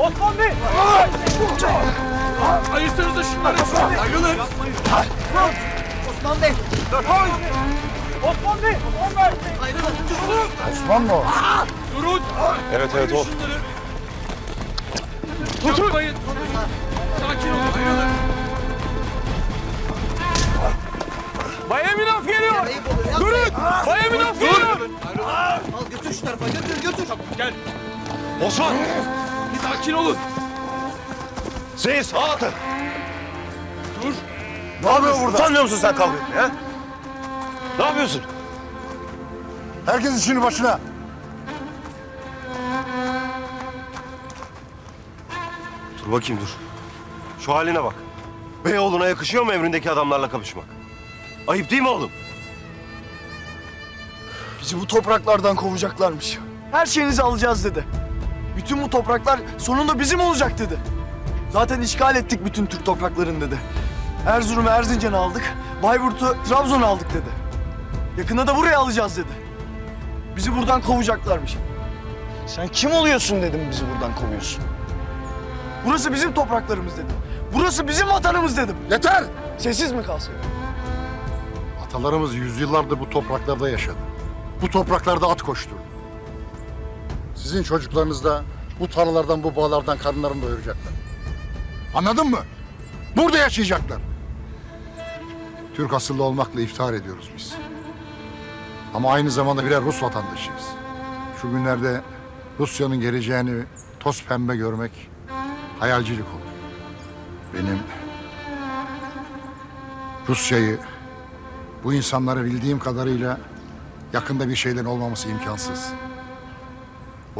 Osman Bey! Ayırsanıza şunları. Ayrılın. Osman Bey! Osman Bey! Osman Bey! Osman mı o? Durun. Evet evet o. Tutun. Sakin olun. Ayrılın. Bay Eminov geliyor! Durun! Bay Eminov geliyor! Al götür şu tarafa götür götür. Gel. Osman! Sakin olun. Sağa atın. Dur. Ne yapıyorsun burada? Sanmıyor musun sen kavga etmeyi ha? Ne yapıyorsun? Herkes işini başına. Dur bakayım dur. Şu haline bak. Beyoğlu'na yakışıyor mu emrindeki adamlarla kapışmak? Ayıp değil mi oğlum? Bizi bu topraklardan kovacaklarmış. Her şeyinizi alacağız dedi. Bütün bu topraklar sonunda bizim olacak dedi. Zaten işgal ettik bütün Türk topraklarını dedi. Erzurum'u Erzincan'ı aldık, Bayburt'u Trabzon'u aldık dedi. Yakında da buraya alacağız dedi. Bizi buradan kovacaklarmış. Sen kim oluyorsun dedim bizi buradan kovuyorsun. Burası bizim topraklarımız dedim. Burası bizim vatanımız dedim. Yeter! Sessiz mi kalsın? Atalarımız yüzyıllardır bu topraklarda yaşadı. Bu topraklarda at koşturdu. Sizin çocuklarınız da bu tarlalardan, bu bağlardan karınlarını doyuracaklar. Anladın mı? Burada yaşayacaklar. Türk asıllı olmakla iftihar ediyoruz biz. Ama aynı zamanda birer Rus vatandaşıyız. Şu günlerde Rusya'nın geleceğini toz pembe görmek hayalcilik olur. Benim Rusya'yı bu insanları bildiğim kadarıyla yakında bir şeylerin olmaması imkansız.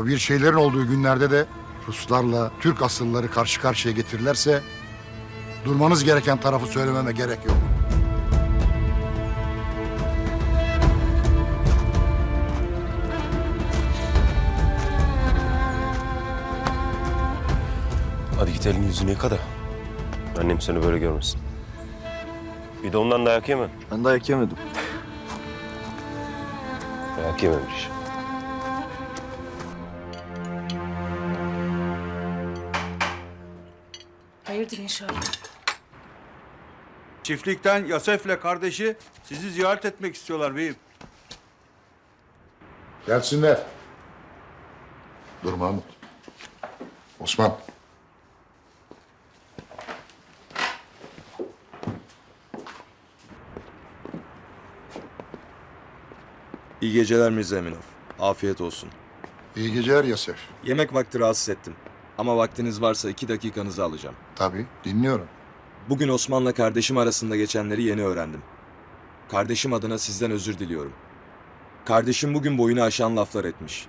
O bir şeylerin olduğu günlerde de Ruslarla Türk asılları karşı karşıya getirirlerse durmanız gereken tarafı söylememe gerek yok. Hadi git elini yüzünü yıka da. Annem seni böyle görmesin. Bir de ondan dayak yeme. Ben dayak yemedim. Dayak yememiş. Hayırdır inşallah. Çiftlikten Yasef'le kardeşi sizi ziyaret etmek istiyorlar beyim. Gelsinler. Dur Mahmut. Osman. İyi geceler Mirza Eminov. Afiyet olsun. İyi geceler Yasef. Yemek vakti rahatsız ettim. Ama vaktiniz varsa iki dakikanızı alacağım. Tabii dinliyorum. Bugün Osman'la kardeşim arasında geçenleri yeni öğrendim. Kardeşim adına sizden özür diliyorum. Kardeşim bugün boyunu aşan laflar etmiş.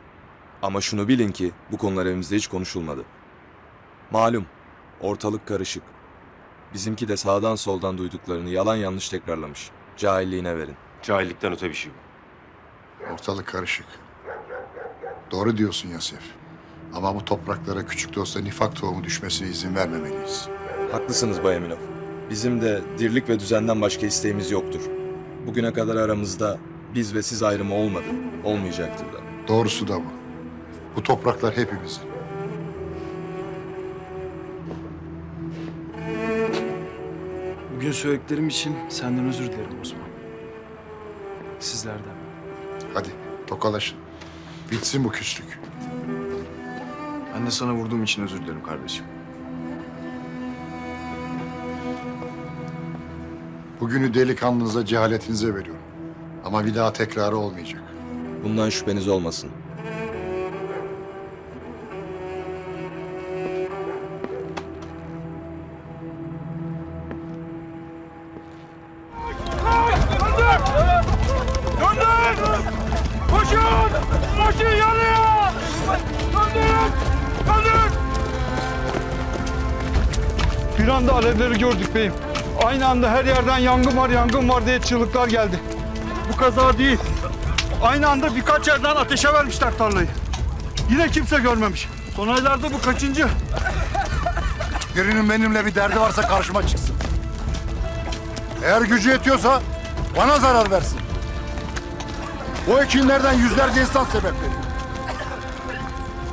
Ama şunu bilin ki bu konular evimizde hiç konuşulmadı. Malum, ortalık karışık. Bizimki de sağdan soldan duyduklarını yalan yanlış tekrarlamış. Cahilliğine verin. Cahillikten öte bir şey bu. Ortalık karışık. Doğru diyorsun Yasef. Ama bu topraklara küçük de olsa nifak tohumu düşmesine izin vermemeliyiz. Haklısınız Bay Eminov. Bizim de dirlik ve düzenden başka isteğimiz yoktur. Bugüne kadar aramızda biz ve siz ayrımı olmadı. Olmayacaktır da. Doğrusu da bu. Bu topraklar hepimizin. Bugün söylediklerim için senden özür dilerim Osman. Sizlerden. Hadi tokalaşın. Bitsin bu küslük. Ben de sana vurduğum için özür dilerim kardeşim. Bugünü delikanlınıza, cehaletinize veriyorum. Ama bir daha tekrarı olmayacak. Bundan şüpheniz olmasın. Döndür! Koşun! Koşun yanıyor! Bir anda alevleri gördük beyim. Aynı anda her yerden yangın var, yangın var diye çığlıklar geldi. Bu kaza değil. Aynı anda birkaç yerden ateşe vermişler tarlayı. Yine kimse görmemiş. Son aylarda bu kaçıncı? Birinin benimle bir derdi varsa karşıma çıksın. Eğer gücü yetiyorsa bana zarar versin. Bu ekinlerden yüzlerce insan sebep veriyor.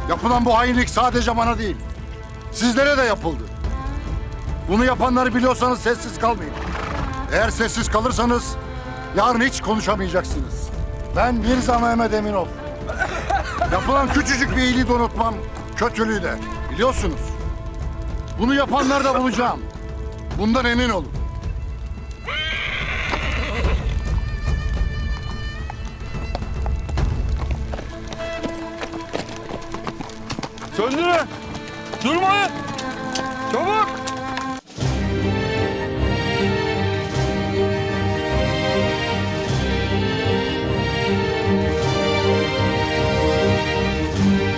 Yapılan bu hainlik sadece bana değil. Sizlere de yapıldı. Bunu yapanları biliyorsanız sessiz kalmayın. Eğer sessiz kalırsanız yarın hiç konuşamayacaksınız. Ben Mirza Mehmet Eminov. Yapılan küçücük bir iyiliği de unutmam, kötülüğü de. Biliyorsunuz. Bunu yapanları da bulacağım. Bundan emin olun. Söndürün. Durmayın.